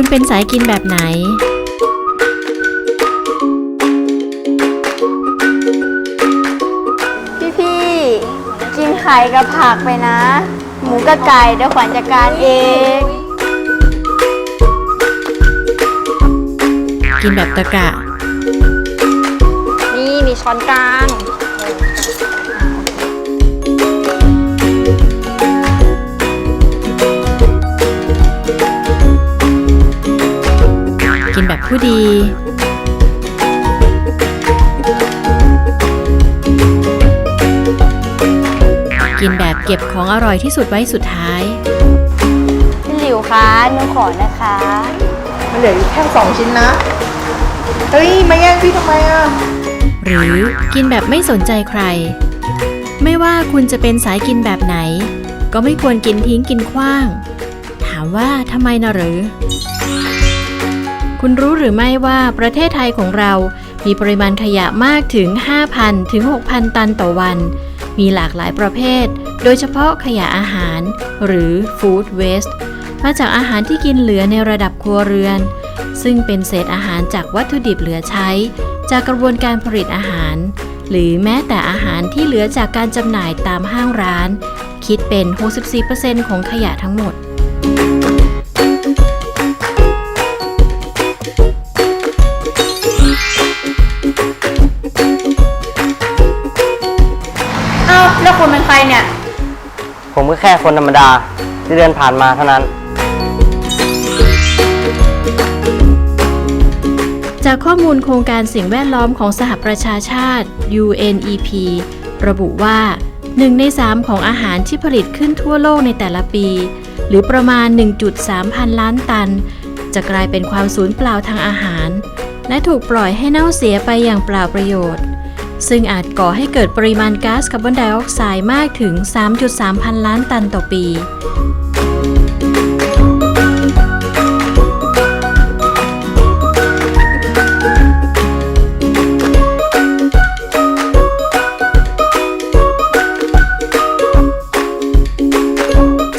คุณเป็นสายกินแบบไหน พี่พี่ๆกินไข่กับผักไปนะ หมูกับไก่เดี๋ยวขวัญจัดการเอง กินแบบตะกะ นี่มีช้อนกลาง กินแบบผู้ดี กินแบบเก็บของอร่อยที่สุดไว้สุดท้าย พี่หลิวคะหนูขอนะคะ มันเหลืออยู่แค่สองชิ้นนะ เฮ้ย มาแย่งพี่ทำไมอะ หรือกินแบบไม่สนใจใคร ไม่ว่าคุณจะเป็นสายกินแบบไหน ก็ไม่ควรกินทิ้งกินขว้าง ถามว่าทำไมนะหรือ คุณรู้หรือไม่ว่าประเทศไทยของเรา มีปริมาณขยะมากถึง 5,000 ถึง 6,000 ตันต่อวัน มีหลากหลายประเภท โดยเฉพาะขยะอาหาร หรือ food waste มาจากอาหารที่กินเหลือในระดับครัวเรือน ซึ่งเป็นเศษอาหารจากวัตถุดิบเหลือใช้ จากกระบวนการผลิตอาหาร หรือแม้แต่อาหารที่เหลือจากการจำหน่ายตามห้างร้าน คิดเป็น 64%ของขยะทั้งหมด เอ้าแล้วคุณเป็นใครเนี่ย ผมก็แค่คนธรรมดาที่เดินผ่านมาเท่านั้น จากข้อมูลโครงการสิ่งแวดล้อมของสหประชาชาติ UNEP ระบุว่า1ใน3ของอาหารที่ผลิตขึ้นทั่วโลกในแต่ละปี หรือประมาณ 1.3 พันล้านตัน จะกลายเป็นความสูญเปล่าทางอาหาร และถูกปล่อยให้เน่าเสียไปอย่างเปล่าประโยชน์ ซึ่งอาจก่อให้เกิดปริมาณก๊าซคาร์บอนไดออกไซด์มากถึง 3.3 พันล้านตันต่อปี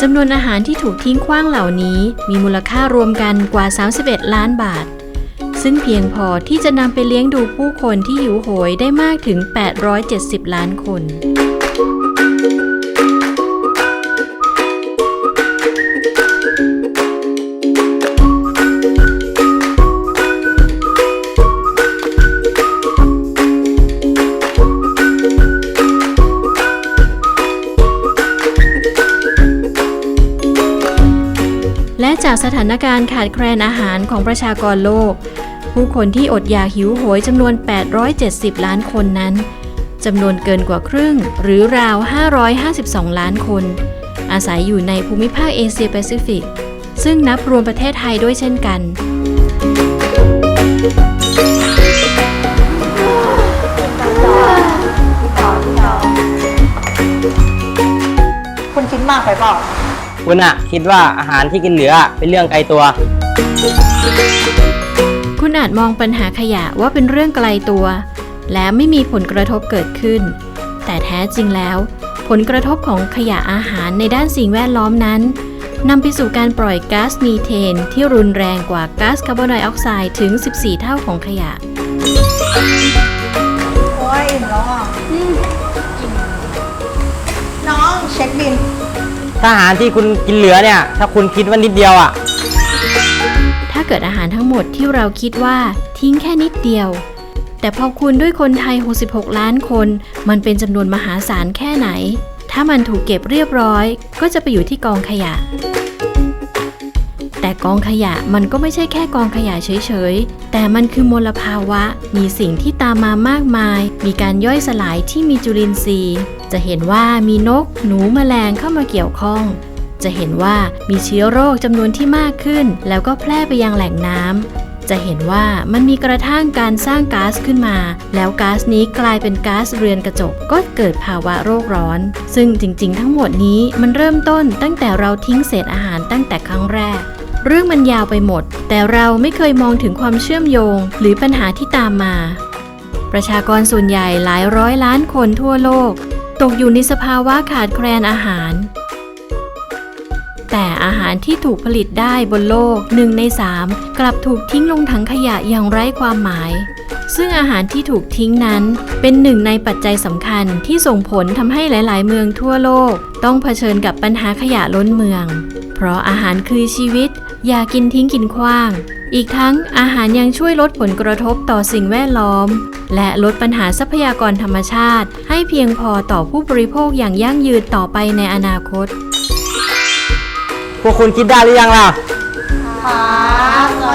จำนวนอาหารที่ถูกทิ้งขว้างเหล่านี้มีมูลค่ารวมกันกว่า 31 ล้านบาท ซึ่งเพียงพอที่จะนำไปเลี้ยงดูผู้คนที่หิวโหยได้มากถึง 870 ล้านคน และจากสถานการณ์ขาดแคลนอาหารของประชากรโลก ผู้คนที่อดอยากหิวโหยจำนวน 870 ล้านคนนั้นจำนวนเกินกว่าครึ่ง หรือราว 552 ล้านคน อาศัยอยู่ในภูมิภาคเอเชียแปซิฟิก ซึ่งนับรวมประเทศไทยด้วยเช่นกัน คุณคิดมากไปเปล่าคุณอะคิดว่าอาหารที่กินเหลือเป็นเรื่องไกลตัว คุณอาจมองปัญหาขยะว่าเป็นเรื่องไกลตัว และไม่มีผลกระทบเกิดขึ้น แต่แท้จริงแล้ว ผลกระทบของขยะอาหารในด้านสิ่งแวดล้อมนั้นนำไปสู่การปล่อยก๊าซมีเทน ที่รุนแรงกว่าก๊าซคาร์บอนไดออกไซด์ถึง 14 เท่าของขยะ โอ้ยอิ่มแล้วอะน้องเช็คบิน ถ้าอาหารที่คุณกินเหลือเนี่ย ถ้าคุณคิดว่านิดเดียวอะถ้า เกิดอาหารทั้งหมดที่เราคิดว่าทิ้งแค่นิดเดียว แต่พอคุณด้วยคนไทย 66 ล้านคน มันเป็นจำนวนมหาศาลแค่ไหน ถ้ามันถูกเก็บเรียบร้อย ก็จะไปอยู่ที่กองขยะ แต่กองขยะมันก็ไม่ใช่แค่กองขยะเฉยๆ แต่มันคือมลภาวะ มีสิ่งที่ตามมามากมาย มีการย่อยสลายที่มีจุลินทรีย์ จะเห็นว่ามีนก หนูแมลงเข้ามาเกี่ยวข้อง จะเห็นว่ามีเชื้อโรคจำนวนที่มากขึ้น แล้วก็แพร่ไปยังแหล่งน้ำ จะเห็นว่ามันมีกระทั่งการสร้างก๊าซขึ้นมา แล้วก๊าซนี้กลายเป็นก๊าซเรือนกระจกก็เกิดภาวะโรคร้อน ซึ่งจริงๆ ทั้งหมดนี้มันเริ่มต้นตั้งแต่เราทิ้งเศษอาหารตั้งแต่ครั้งแรกเรื่องมันยาวไปหมด แต่เราไม่เคยมองถึงความเชื่อมโยง หรือปัญหาที่ตามมา ประชากรส่วนใหญ่หลายร้อยล้านคนทั่วโลก ตกอยู่ในสภาวะขาดแคลนอาหาร แต่อาหารที่ถูกผลิตได้บนโลกหนึ่งในสามกลับถูกทิ้งลงถังขยะอย่างไร้ความหมาย ซึ่งอาหารที่ถูกทิ้งนั้น เป็นหนึ่งในปัจจัยสำคัญที่ส่งผลทำให้หลาย ๆ เมืองทั่วโลก ต้องเผชิญกับปัญหาขยะล้นเมือง เพราะอาหารคือชีวิต อย่ากินทิ้งกินขว้าง อีกทั้งอาหารยังช่วยลดผลกระทบต่อสิ่งแวดล้อม และลดปัญหาทรัพยากรธรรมชาติ ให้เพียงพอต่อผู้บริโภคอย่างยั่งยืนต่อไปในอนาคต พวกคุณคิดได้หรือยังล่ะ ครับ